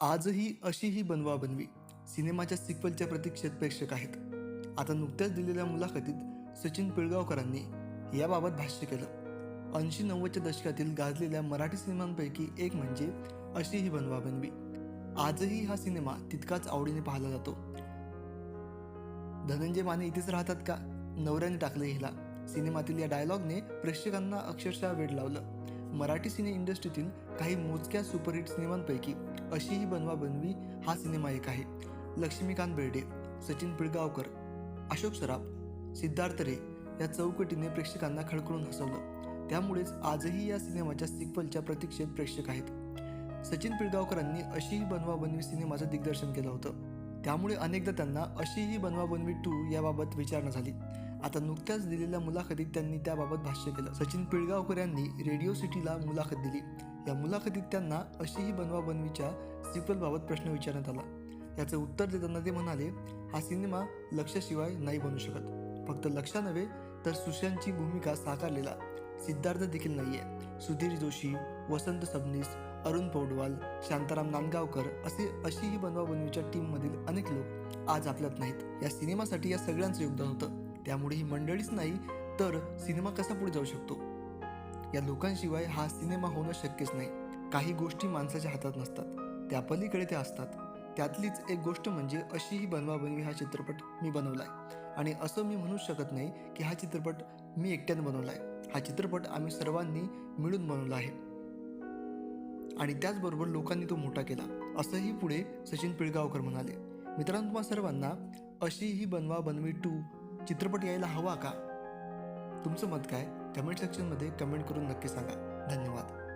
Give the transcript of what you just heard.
आजही अशी ही बनवा बनवी सिनेमाच्या सिक्वलच्या प्रतीक्षेत प्रेक्षक आहेत. आता नुकत्याच दिलेल्या मुलाखतीत सचिन पिळगावकरांनी याबाबत भाष्य केलं. ऐंशी नव्वदच्या दशकातील गाजलेल्या मराठी सिनेमांपैकी एक म्हणजे अशी ही बनवा बनवी आजही हा सिनेमा तितकाच आवडीने पाहिला जातो. धनंजय माने इथेच राहतात का? नवऱ्याने टाकलं हिला. सिनेमातील या डायलॉगने प्रेक्षकांना अक्षरशः वेड लावलं. मराठी सिने इंडस्ट्रीतील काही मोजक्या सुपरहिट सिनेमांपैकी अशी ही बनवा बनवी हा सिनेमा एक आहे. लक्ष्मीकांत बेर्डे सचिन पिळगावकर अशोक सराफ सिद्धार्थ रे या चौकटीने प्रेक्षकांना खळखळून हसवलं. त्यामुळेच आजही या सिनेमाच्या सिक्वलच्या प्रतीक्षेत प्रेक्षक आहेत. सचिन पिळगावकरांनी अशीही बनवा बनवी सिनेमाचं दिग्दर्शन केलं होतं. त्यामुळे अनेकदा त्यांना अशी ही बनवा बनवी टू याबाबत विचारणा झाली. आता नुकत्याच दिलेल्या मुलाखतीत त्यांनी त्याबाबत भाष्य केलं. सचिन पिळगावकर यांनी रेडिओ सिटीला मुलाखत दिली. या मुलाखतीत त्यांना अशी ही बनवा बनवीच्या सिक्वलबाबत प्रश्न विचारण्यात आला. याचं उत्तर देताना ते म्हणाले हा सिनेमा लक्षाशिवाय नाही बनू शकत. फक्त लक्ष नव्हे तर सुशांतची भूमिका साकारलेला सिद्धार्थ देखील नाहीये. सुधीर जोशी वसंत सबनीस अरुण पौडवाल शांताराम नांदगावकर असे अशी ही बनवा बनवीच्या टीममधील अनेक लोक आज आपल्यात नाहीत. या सिनेमासाठी या सगळ्यांचं योगदान होतं. त्यामुळे ही मंडळीच नाही तर सिनेमा कसा पुढे जाऊ शकतो? या लोकांशिवाय हा सिनेमा होणं शक्यच नाही. काही गोष्टी माणसाच्या हातात नसतात. त्या पलीकडे त्या असतात. त्यातलीच एक गोष्ट म्हणजे अशी ही बनवा बनवी हा चित्रपट मी बनवलाय. आणि असं मी म्हणू शकत नाही की हा चित्रपट मी एकट्यानं बनवलाय. हा चित्रपट आम्ही सर्वांनी मिळून बनवला आहे. आणि त्याचबरोबर लोकांनी तो मोठा केला. असंही पुढे सचिन पिळगावकर म्हणाले. मित्रांनो तुम्हा सर्वांना अशी ही बनवा बनवी टू चित्रपट यायला हवा का? तुमचं मत काय? कमेंट सेक्शनमध्ये कमेंट करून नक्की सांगा. धन्यवाद.